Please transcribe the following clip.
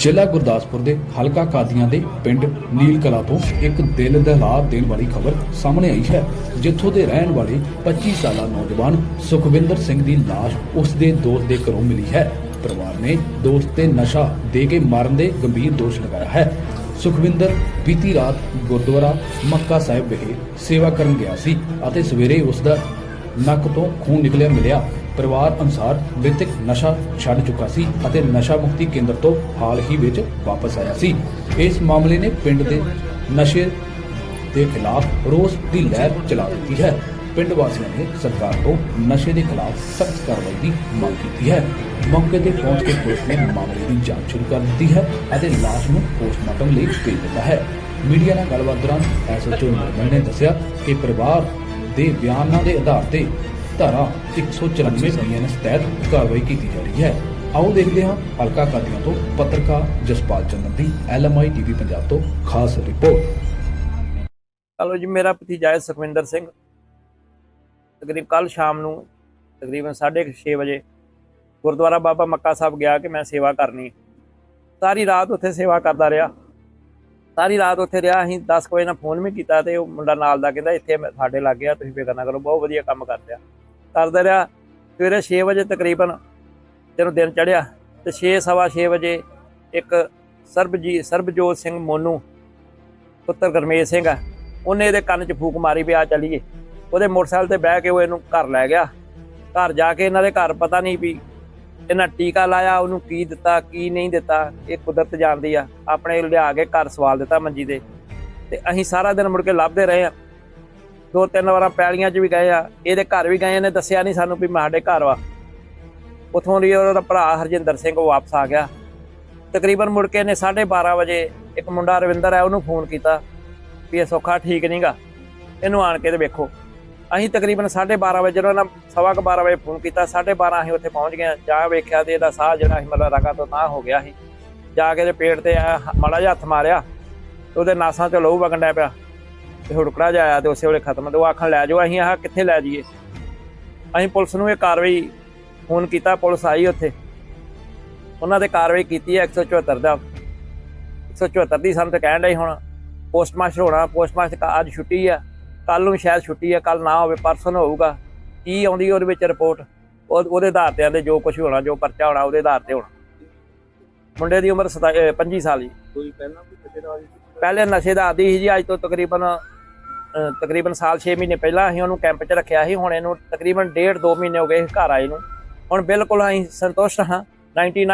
ਜ਼ਿਲ੍ਹਾ ਗੁਰਦਾਸਪੁਰ ਦੇ ਹਲਕਾ ਕਾਦੀਆਂ ਦੇ ਪਿੰਡ ਨੀਲ ਕਲਾ ਤੋਂ ਇੱਕ ਦਿਲ ਦਹਿਲਾ ਦੇਣ ਵਾਲੀ ਖਬਰ ਸਾਹਮਣੇ ਆਈ ਹੈ, ਜਿੱਥੋਂ ਦੇ ਰਹਿਣ ਵਾਲੇ 25 ਸਾਲਾ ਨੌਜਵਾਨ ਸੁਖਵਿੰਦਰ ਸਿੰਘ ਦੀ ਲਾਸ਼ ਉਸ ਦੇ ਦੋਸਤ ਦੇ ਘਰੋਂ ਮਿਲੀ ਹੈ। ਪਰਿਵਾਰ ਨੇ ਦੋਸਤ ਤੇ ਨਸ਼ਾ ਦੇ ਕੇ ਮਾਰਨ ਦੇ ਗੰਭੀਰ ਦੋਸ਼ ਲਗਾਇਆ ਹੈ। ਸੁਖਵਿੰਦਰ ਬੀਤੀ ਰਾਤ ਗੁਰਦੁਆਰਾ ਮੱਕਾ ਸਾਹਿਬ ਵਿਖੇ ਸੇਵਾ ਕਰਨ ਗਿਆ ਸੀ ਅਤੇ ਸਵੇਰੇ ਉਸ ਦਾ ਨੱਕ ਤੋਂ ਖੂਨ ਨਿਕਲਿਆ ਮਿਲਿਆ। ਪਰਿਵਾਰ ਅਨੁਸਾਰ ਮ੍ਰਿਤਕ ਨਸ਼ਾ ਛੱਡ ਚੁੱਕਾ ਸੀ ਅਤੇ ਨਸ਼ਾ ਮੁਕਤੀ ਕੇਂਦਰ ਤੋਂ ਹਾਲ ਹੀ ਵਿੱਚ ਵਾਪਸ ਆਇਆ ਸੀ। ਇਸ ਮਾਮਲੇ ਨੇ ਪਿੰਡ ਦੇ ਨਸ਼ੇ ਦੇ ਖਿਲਾਫ ਰੋਸ ਦੀ ਲਹਿਰ ਚਲਾ ਦਿੱਤੀ ਹੈ। ਪਿੰਡ ਵਾਸੀਆਂ ਨੇ ਸਰਕਾਰ ਤੋਂ ਨਸ਼ੇ ਦੇ ਖਿਲਾਫ ਸਖਤ ਕਾਰਵਾਈ ਦੀ ਮੰਗ ਕੀਤੀ ਹੈ। ਮੌਕੇ ਤੇ ਪਹੁੰਚ ਕੇ ਪੁਲਿਸ ਨੇ ਮਾਮਲੇ ਦੀ ਜਾਂਚ ਸ਼ੁਰੂ ਕਰ ਦਿੱਤੀ ਹੈ ਅਤੇ ਲਾਸ਼ ਨੂੰ ਪੋਸਟਮਾਰਟਮ ਲਈ ਭੇਜ ਦਿੱਤਾ ਹੈ। ਮੀਡੀਆ ਨਾਲ ਗੱਲਬਾਤ ਦੌਰਾਨ ਐਸਐਚਓ ਨਿਰਮਲ ਨੇ ਦੱਸਿਆ ਕਿ ਪਰਿਵਾਰ ਦੇ ਬਿਆਨਾਂ ਦੇ ਆਧਾਰ ਤੇ ਧਾਰਾ 194 ਬੀਐਨਐਸ ਤਹਿਤ ਕਾਰਵਾਈ ਕੀਤੀ ਜਾ ਰਹੀ ਹੈ। ਆਓ ਦੇਖਦੇ ਹਾਂ ਹਲਕਾ ਕਾਦੀਆਂ ਤੋਂ ਪੱਤਰਕਾਰ ਜਸਪਾਲ ਚੰਦਨ ਦੀ ਐਲਐਮਆਈ ਟੀਵੀ ਪੰਜਾਬ ਤੋਂ ਖਾਸ ਰਿਪੋਰਟ। ਚਲੋ ਜੀ, ਮੇਰਾ ਭਤੀਜਾ ਹੈ ਸੁਖਵਿੰਦਰ ਸਿੰਘ। ਤਕਰੀਬ ਕੱਲ ਸ਼ਾਮ ਨੂੰ ਤਕਰੀਬਨ 6:30 ਵਜੇ ਗੁਰਦੁਆਰਾ ਬਾਬਾ ਮੱਕਾ ਸਾਹਿਬ ਗਿਆ ਕਿ ਮੈਂ ਸੇਵਾ ਕਰਨੀ ਸਾਰੀ ਰਾਤ ਉੱਥੇ ਸੇਵਾ ਕਰਦਾ ਰਿਹਾ। ਸਾਰੀ ਰਾਤ ਉੱਥੇ ਰਿਹਾ, ਅਸੀਂ 10 ਵਜੇ ਨਾਲ ਫੋਨ ਵੀ ਕੀਤਾ ਤੇ ਉਹ ਮੁੰਡਾ ਨਾਲ ਦਾ ਕਹਿੰਦਾ, ਇੱਥੇ ਸਾਡੇ ਲੱਗ ਗਿਆ ਤੁਸੀਂ ਫਿਕਰ ਨਾ ਕਰੋ, ਬਹੁਤ ਵਧੀਆ ਕੰਮ ਕਰਦੇ ਆ। ਕਰਦਾ ਰਿਹਾ, ਸਵੇਰੇ 6 ਵਜੇ ਤਕਰੀਬਨ ਜਦੋਂ ਦਿਨ ਚੜ੍ਹਿਆ ਤੇ 6 ਸਵਾ 6 ਵਜੇ ਇੱਕ ਸਰਬਜੀ, ਸਰਬਜੋਤ ਸਿੰਘ ਮੋਨੂ, ਪੁੱਤਰ ਗਰਮੇਸ਼ ਸਿੰਘ ਆ, ਉਹਨੇ ਇਹਦੇ ਕੰਨ 'ਚ ਫੂਕ ਮਾਰੀ ਵੀ ਆ ਚਲੀਏ। ਉਹਦੇ ਮੋਟਰਸਾਈਕਲ ਤੇ ਬਹਿ ਕੇ ਉਹ ਇਹਨੂੰ ਘਰ ਲੈ ਗਿਆ। ਘਰ ਜਾ ਕੇ ਇਹਨਾਂ ਦੇ ਘਰ ਪਤਾ ਨਹੀਂ ਵੀ ਇਹਨਾਂ ਟੀਕਾ ਲਾਇਆ, ਉਹਨੂੰ ਕੀ ਦਿੱਤਾ, ਕੀ ਨਹੀਂ ਦਿੱਤਾ, ਇਹ ਕੁਦਰਤ ਜਾਣਦੀ ਆ। ਆਪਣੇ ਲਿਆ ਕੇ ਘਰ ਸਵਾਲ ਦਿੱਤਾ ਮੰਜੀ ਦੇ ਤੇ ਅਸੀਂ ਸਾਰਾ ਦਿਨ ਮੁੜ ਕੇ ਲੱਭਦੇ ਰਹੇ ਆ। ਦੋ ਤਿੰਨ ਵਾਰਾਂ ਪੈਲੀਆਂ 'ਚ ਵੀ ਗਏ ਆ। ਇਹਦੇ ਘਰ ਵੀ ਗਏ ਇਹਨੇ ਦੱਸਿਆ ਨਹੀਂ ਸਾਨੂੰ ਵੀ ਮੈਂ ਸਾਡੇ ਘਰ ਵਾ। ਉਥੋਂ ਦੀ ਉਹਦਾ ਭਰਾ ਹਰਜਿੰਦਰ ਸਿੰਘ ਉਹ ਵਾਪਸ ਆ ਗਿਆ। ਤਕਰੀਬਨ ਮੁੜ ਕੇ ਇਹਨੇ 12:30 ਵਜੇ ਇੱਕ ਮੁੰਡਾ ਰਵਿੰਦਰ ਹੈ ਉਹਨੂੰ ਫੋਨ ਕੀਤਾ ਵੀ ਇਹ ਸੌਖਾ ਠੀਕ ਨਹੀਂਗਾ ਇਹਨੂੰ ਆਣ ਕੇ ਤੇ ਵੇਖੋ। ਅਸੀਂ ਤਕਰੀਬਨ 12:30 ਵਜੇ ਜਦੋਂ ਇਹਨਾਂ ਸਵਾ ਕੁ 12 ਵਜੇ ਫੋਨ ਕੀਤਾ। 12:30 ਅਸੀਂ ਉੱਥੇ ਪਹੁੰਚ ਗਏ ਜਾ ਵੇਖਿਆ ਤੇ ਇਹਦਾ ਸਾਹ ਜਿਹੜਾ ਸੀ ਮਤਲਬ ਰਗਾ ਤੋਂ ਨਾ ਹੋ ਗਿਆ ਸੀ। ਜਾ ਕੇ ਤੇ ਪੇਟ ਤੇ ਐਂ ਮਾੜਾ ਜਿਹਾ ਹੱਥ ਮਾਰਿਆ। ਤੇ ਉਹਦੇ ਨਾਸਾਂ 'ਚ ਲਹੂ ਵਗਣ ਡਿਆ ਪਿਆ। ਤੇ ਹੁੜਕੜਾ ਜਿਹਾ ਆਇਆ ਤੇ ਉਸੇ ਵੇਲੇ ਖਤਮ ਤੇ ਉਹ ਆਖਣ ਲੈ ਜਾਓ ਅਸੀਂ ਆਹ ਕਿੱਥੇ ਲੈ ਜਾਈਏ? ਅਸੀਂ ਪੁਲਿਸ ਨੂੰ ਇਹ ਕਾਰਵਾਈ ਫੋਨ ਕੀਤਾ ਪੁਲਿਸ ਆਈ ਉੱਥੇ। ਉਹਨਾਂ ਦੇ ਕਾਰਵਾਈ ਕੀਤੀ ਹੈ 174 ਦਾ। 174 ਦੀ ਸਾਨੂੰ ਤੇ ਕਹਿਣ ਡਏ ਹੁਣ ਪੋਸਟਮਾਸਟਰ ਹੋਣਾ ਪੋਸਟਮਾਸਟਰ ਅੱਜ ਛੁੱਟੀ ਆ ਕੱਲ ਨੂੰ ਸ਼ਾਇਦ ਛੁੱਟੀ ਆ ਕੱਲ ਨਾ ਹੋਵੇ ਪਰਸੋਂ ਨੂੰ ਹੋਊਗਾ। ਕੀ ਆਉਂਦੀ ਉਹਦੇ ਵਿੱਚ ਰਿਪੋਰਟ? ਉਹ ਉਹਦੇ ਆਧਾਰ ਤੇ ਆਂਦੇ ਜੋ ਕੁਝ ਹੋਣਾ ਜੋ ਪਰਚਾ ਹੋਣਾ ਉਹਦੇ ਆਧਾਰ ਤੇ ਹੋਣਾ। ਮੁੰਡੇ ਦੀ ਉਮਰ 25 ਸਾਲ ਜੀ। ਕੋਈ ਪਹਿਲਾਂ ਪਹਿਲੇ ਨਸ਼ੇ ਦਾ ਆਦੀ ਸੀ ਜੀ ਅੱਜ ਤੋਂ ਤਕਰੀਬਨ ਤਕਰੀਬਨ ਸਾਲ 6 ਮਹੀਨੇ ਪਹਿਲਾਂ ਅਸੀਂ ਉਹਨੂੰ ਕੈਂਪ 'ਚ ਰੱਖਿਆ ਸੀ, ਹੁਣ ਇਹਨੂੰ ਤਕਰੀਬਨ 1.5 2 ਮਹੀਨੇ ਹੋ ਗਏ ਘਰ ਆਏ ਨੂੰ। ਹੁਣ ਬਿਲਕੁਲ ਅਸੀਂ ਸੰਤੁਸ਼ਟ ਹਾਂ। 99